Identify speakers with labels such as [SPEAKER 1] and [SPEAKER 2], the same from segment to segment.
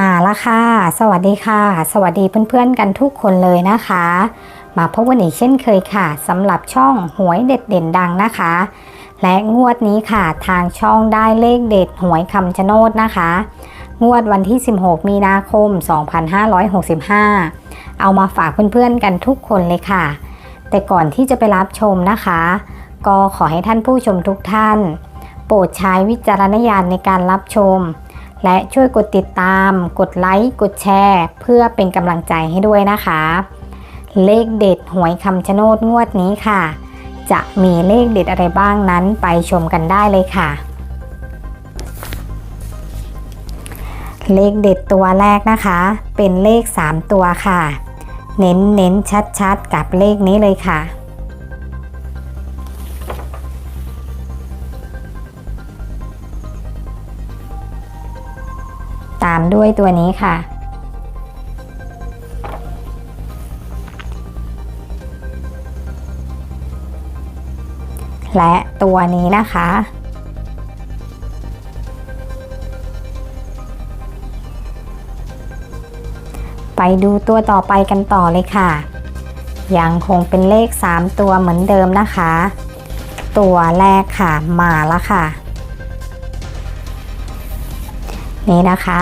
[SPEAKER 1] มาแล้วค่ะ สวัสดีค่ะ สวัสดีเพื่อนๆกันทุกคนเลยนะคะ มาพบกันอีกเช่นเคยค่ะสำหรับช่องหวยเด็ดเด่นดังนะคะ และงวดนี้ค่ะทางช่องได้เลขเด็ดหวยคำชะโนดนะคะ งวดวันที่ 16 มีนาคม 2565 เอามาฝากเพื่อนๆกันทุกคนเลยค่ะ แต่ก่อนที่จะไปรับชมนะคะ ก็ขอให้ท่านผู้ชมทุกท่าน โปรดใช้วิจารณญาณในการรับชม และช่วยกดติดตาม กดไลค์ กดแชร์ เพื่อเป็นกำลังใจให้ด้วยนะคะ เลขเด็ดหวยคำชะโนดงวดนี้ค่ะ จะมีเลขเด็ดอะไรบ้างนั้นไปชมกันได้เลยค่ะ เลขเด็ดตัวแรกนะคะ เป็นเลข 3 ตัวค่ะ เน้นเน้นชัดชัดๆกับเลขนี้เลยค่ะ ตามด้วยตัวนี้ค่ะ และตัวนี้นะคะ ไปดูตัวต่อไปกันต่อเลยค่ะยังคงเป็นเลข 3 ตัวเหมือนเดิมนะคะ ตัวแรกค่ะมาแล้วค่ะ นี่นะคะ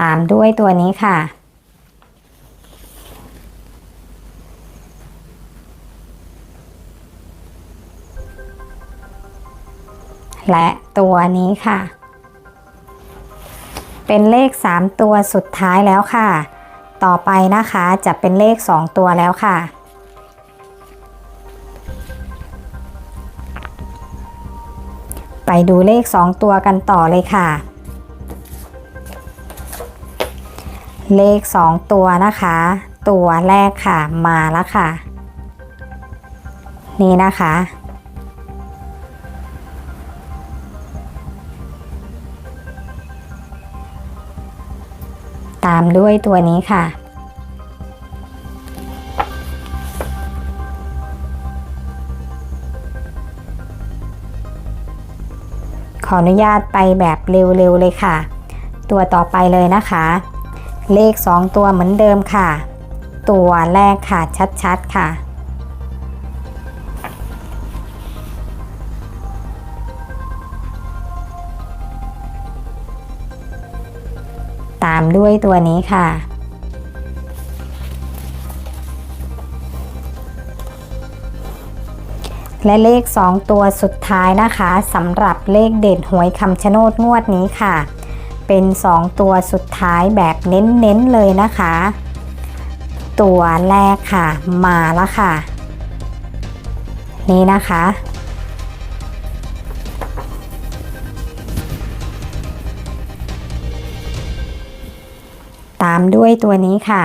[SPEAKER 1] ตามด้วยตัวนี้ค่ะ และตัวนี้ค่ะ เป็นเลข 3 ตัวสุดท้ายแล้วค่ะ ต่อไปนะคะจะเป็นเลข 2 ตัวแล้วค่ะ ไปดูเลข 2 ตัวกันต่อเลยค่ะ เลข 2 ตัวนะคะ ตัวแรกค่ะมาแล้วค่ะ นี่นะคะ ตามด้วยตัวนี้ค่ะ ขออนุญาตไปแบบเร็วๆเลยค่ะ ตัวต่อไปเลยนะคะ เลข 2 ตัวเหมือนเดิมค่ะ ตัวแรกค่ะชัดๆค่ะ ตามด้วยตัวนี้ค่ะ และเลข 2 ตัวสุดท้ายนะคะสำหรับเลขเด่นหวยคำชะโนดงวดนี้ค่ะ เป็น 2 ตัวสุดท้ายแบบเน้นๆเลยนะคะ ตัวแรกค่ะ มาแล้วค่ะ นี่นะคะ ตามด้วยตัวนี้ค่ะ